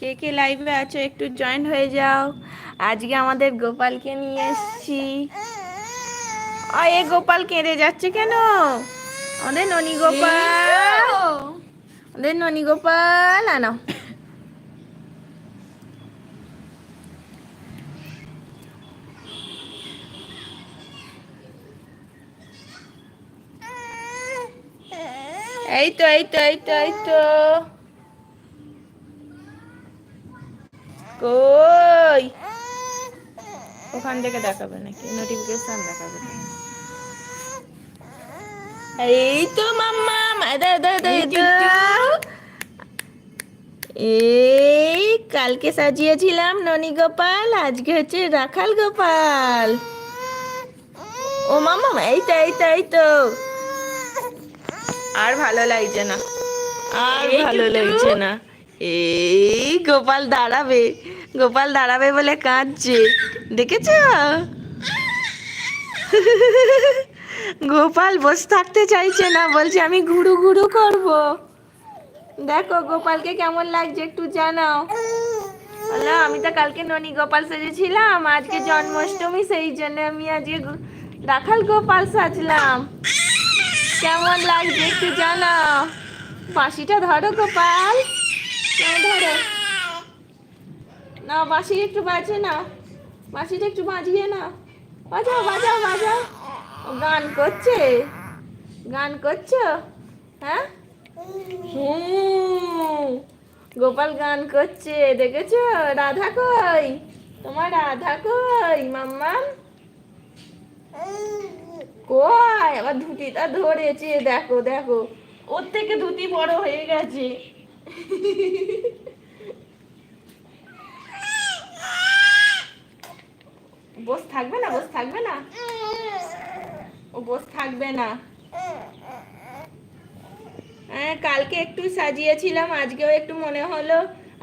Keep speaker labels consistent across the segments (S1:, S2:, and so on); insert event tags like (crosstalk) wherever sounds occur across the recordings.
S1: কে কে লাইভে আছো একটু জয়েন হয়ে যাও। আজকে আমাদের গোপালকে নিয়ে এসেছি। এ গোপাল কেঁদে যাচ্ছে কেন? আমাদের ননী গোপাল। আমাদের ননী গোপাল আনো এই তো এই তো এই তো এই তো। কই? (laughs) ওখান থেকে দেখাবে নাকি? নোটিফিকেশন দেখাবে এই তো মাম্মা দা দা দা এই কালকে সাজিয়েছিলাম ননী গোপাল আজকে হচ্ছে রাখাল গোপাল। ও মাম্মা এই তো এই তো এই তো। আর ভালো লাগছে না। আর ভালো লাগছে না। এই গোপাল দাঁড়াবে গোপাল দাঁড়াবে বলে কাঁদছে। দেখেছ? গোপাল বসে থাকতে চাইছে না, বলছে আমি ঘুরু ঘুরু করব। দেখো, গোপালকে কেমন লাগছে একটু জানাও। বললাম আমি তো কালকে ননী গোপাল সেজেছিলাম, আজকে জন্মাষ্টমী, সেই জন্য আমি আজকে রাখাল গোপাল সাজলাম। কেমন লাগছে একটু জানাও। বাঁশিটা ধরো গোপাল। না বাঁশি একটু বাজে না বাঁশিটা একটু বাজিয়ে না বাজাও বাজাও বাজাও। গান করছে? গান করছ? হ্যাঁ? হুম। গোপাল গান করছে, দেখেছ? রাধা কই? তোমার রাধা কই, মাম্মাম? কয় আবার ধুতিটা ধরেছে, দেখো দেখো। ওর থেকে ধুতি বড় হয়ে গেছে। বস থাকবে না, বস থাকবে না? ও বস থাকবে না। হ্যাঁ কালকে একটু সাজিয়েছিলাম, আজকেও একটু মনে হলো।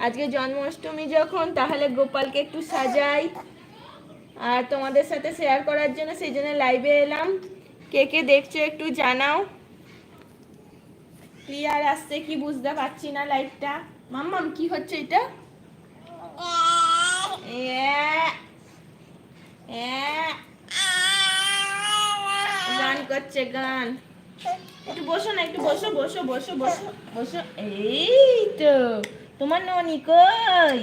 S1: আজকে জন্মাষ্টমী যখন, তাহলে গোপালকে একটু সাজাই। আর তোমাদের সাথে শেয়ার করার জন্য সেই জন্য লাইভে এলাম। কে কে দেখছ একটু জানাও। ক্লিয়ার আসছে কি বুঝতে পারছি না লাইভটা মাম্মাম, কি হচ্ছে এটা? গান করছে গান। একটু বসো না, একটু বসো বসো বসো বসো বসো। এই তো, তোমার ননি কই?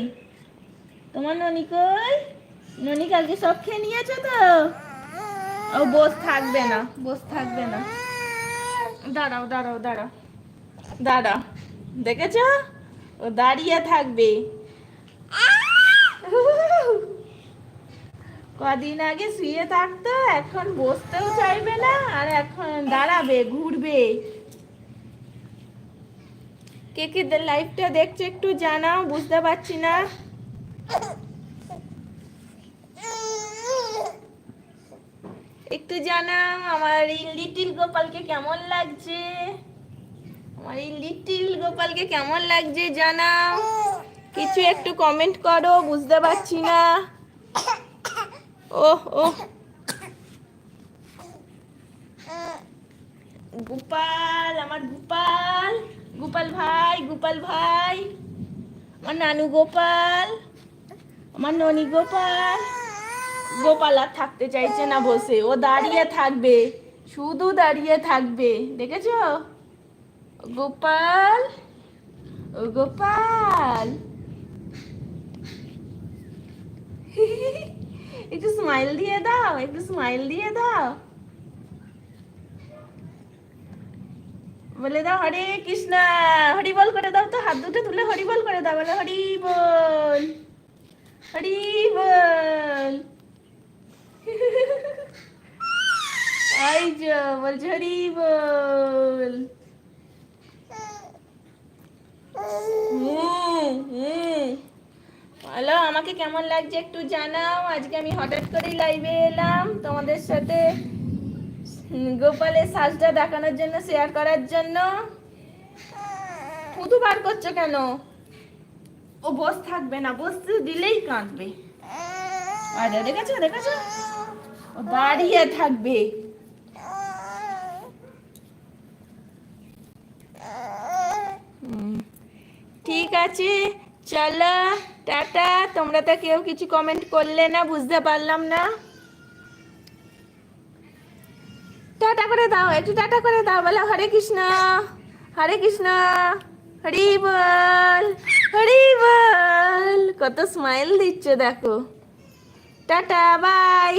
S1: তোমার ননি কই? ননি কালকে সব খেয়ে নিয়েছো তো? ও বস থাকবে না, বস থাকবে না। দাঁড়াও দাঁড়াও দাঁড়াও। দাঁড়াও দেখেছ? ও দাঁড়িয়ে থাকবে। কদিন আগে শুয়ে থাকতো, এখন বসতেও চাইবে না, আর এখন দাঁড়াবে, ঘুরবে। কে কে লাইফটা দেখছে একটু জানাও, বুঝতে পারছি না। একটু জানাও, আমার এই লিটিল গোপালকে কেমন লাগছে? আমার এই লিটিল গোপালকে কেমন লাগছে জানাও। কিছু একটু কমেন্ট করো, বুঝতে পারছি না। ওহ ওহ। গোপাল, আমার গোপাল। গোপাল ভাই গোপাল ভাই। আমার নানু গোপাল। আমার ননি গোপাল। গোপাল আর থাকতে চাইছে না বসে। ও দাঁড়িয়ে থাকবে। শুধু দাঁড়িয়ে থাকবে। দেখেছ? গোপাল, ও গোপাল। একটু স্মাইল দিয়ে দাও, একটু স্মাইল দিয়ে দাও। বলে দাও, হরে কৃষ্ণা, হরি বল করে দাও তো, হাত দুটো তুলে হরি বল করে দাও। বলে, হরি বল হরি বল। যে, বলছে, হরি বল। হুম বলো, আমাকে কেমন লাগছে একটু জানাও। আজকে আমি হঠাৎ করেই লাইভে এলাম তোমাদের সাথে। গোপালের সাজটা দেখানোর জন্য শেয়ার করার জন্য। থুতু বার করছ কেন? ও বস থাকবে না বসতে দিলেই কাঁদবে। আরে, দেখেছ দেখেছ? দাঁড়িয়ে থাকবে হুম, ঠিক আছে, চলো, টাটা। তোমরা তো কেউ কিছু কমেন্ট করলে না, বুঝতে পারলাম না। টাটা করে দাও, একটু টাটা করে দাও, বলো, হরে কৃষ্ণ হরে কৃষ্ণ, হরি বল হরি বল। কত স্মাইল দিচ্ছ, দেখো। Tata bye